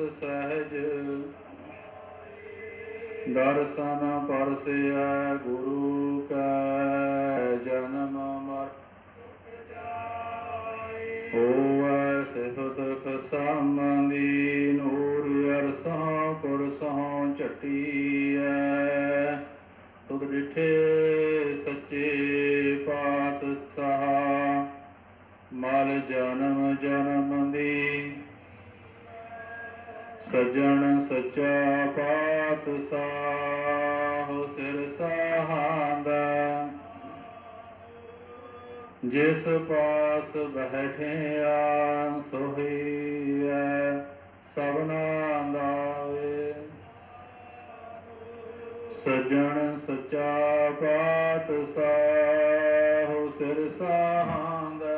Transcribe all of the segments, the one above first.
ਸਹਿਜ। ਦਰਸ਼ਨ ਪਰਸਿਆ ਗੁਰੂ ਕੈ ਜਨਮ ਮਰ। ਹੋਵੈ ਦੁਖ ਖਸਮੰਦੀ ਨੂਰ ਅਰਸੋਂ ਕੁਰਸੋਂ ਝਟੀਐ ਸਜਣ ਸੱਚਾ ਪਾਤਸ਼ਾਹ ਸਿਰ ਸਹਾਂਦਾ। ਜਿਸ ਪਾਸ ਬੈਠਿਆ ਸੋਹੀਐ ਸਭਨਾ ਦਾ ਵੇ। ਸਜਣ ਪਾਤ ਸਾਹ ਸਿਰ ਸਹਾਂਦਾ।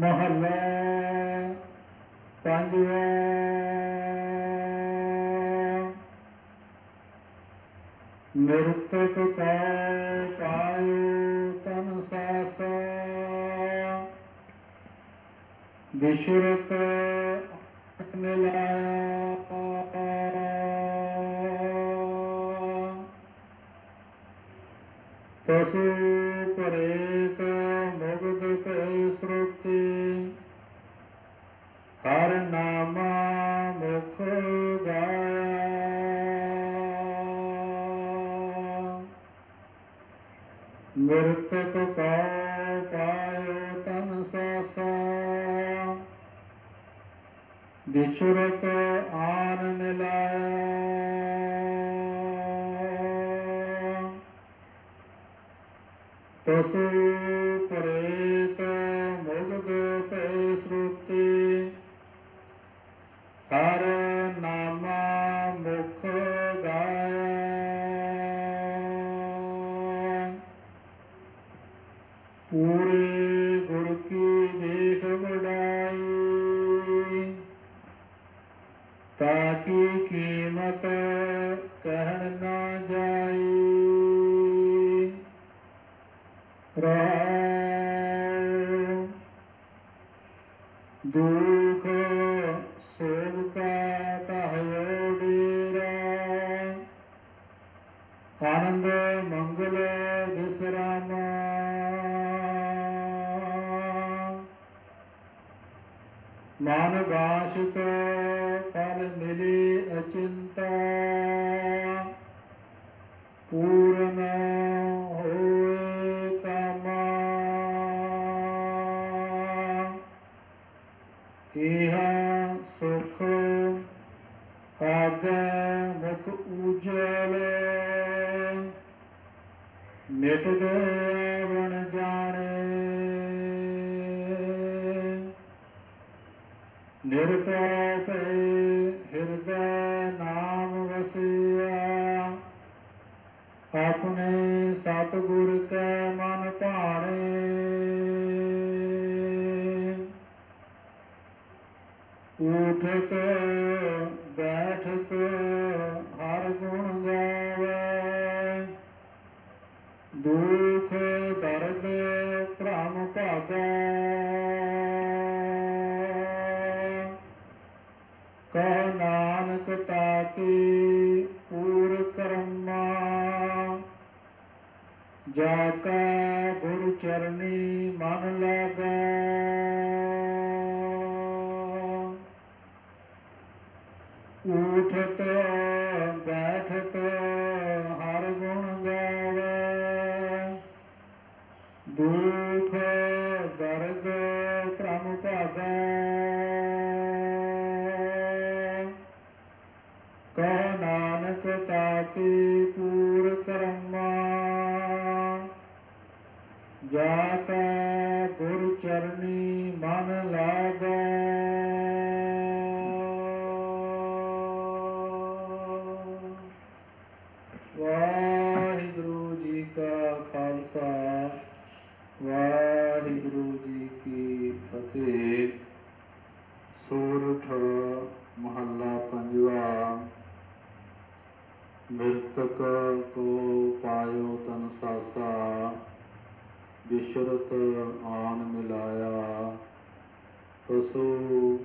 ਮਹੱਲਾ ਪੰਜਵਾਂ। ਨਿਰਤਕ ਕਾ ਪਾਇਓ ਤਨ ਸਾਸਾ। ਵਿਸ਼ਰਤ ਮਿਲਾਇਆ ਤਸੂ ਪਰੇਤ ਮੁਗਦ ਕੈ ਹਰ ਨਾਮਾ ਮੁਖ ਗਾਇਆ ਮਿਰਤਕ ਕਾ ਪਾਇਓ ਤਨ ਸਾਸਾ। ਵਿਚਰਤ ਆਨ ਮਿਲਾਇਆ। ਤਸੂ ਪਰੇਤ ਮੁਗਦ ਤਾਕੀ ਕੀਮਤ ਕਹਿਣ ਨਾ ਜਾਈ। ਰਾਮ। ਦੁਖ ਸੋਗ ਕਾ ਟਹਿਓ ਡੇਰਾ। ਆਨੰਦ ਮੰਗਲ ਵਿਸਰਾਮਾ ਮਨ ਬਾਸ਼ਿਤ ਮਿਲੇ ਅਚਿੰਤਾ ਪੂਰਨ ਹੋਏ ਕਾਮਾ ਇਹ ਸੁਖ ਆਗੇ ਮੁਖ ਉਜਲ ਮਿਟ ਗਏ ਬਣ ਜਾਣੇ ਨਿਰਭੈ ਭੈ ਆਪਣੇ ਸਤਿਗੁਰ ਕੈ ਮਨ ਭਾਣੇ। ਉਠਤ ਜਾ ਕਾ ਗੁਰ ਚਰਨੀ ਮਨ ਲਾਗਾ ਉਠਤ ਬੈਠਤ, ਹਰ ਗੁਣ ਗਾਵੇ। ਦੁਖ, ਦਰਦ ਭ੍ਰਮ ਭਾਗਾ। ਕਹ ਨਾਨਕ ਤਾਤੀ ਚਰਨੀ ਮਨ ਲਾਗਾ। ਵਾਹਿਗੁਰੂ ਜੀ ਕਾ ਖਾਲਸਾ, ਵਾਹਿਗੁਰੂ ਜੀ ਕੀ ਫਤਿਹ। ਸੂਰਠ ਮਹੱਲਾ ਪੰਜਵਾ, ਮਿਰਤਕ ਕੋ ਪਾਇਓ ਤਨ ਸਾਸਾ। ਬਿਸ਼ਰਤ ਆਨ ਮਿਲਾਇਆ। ਤਸੂ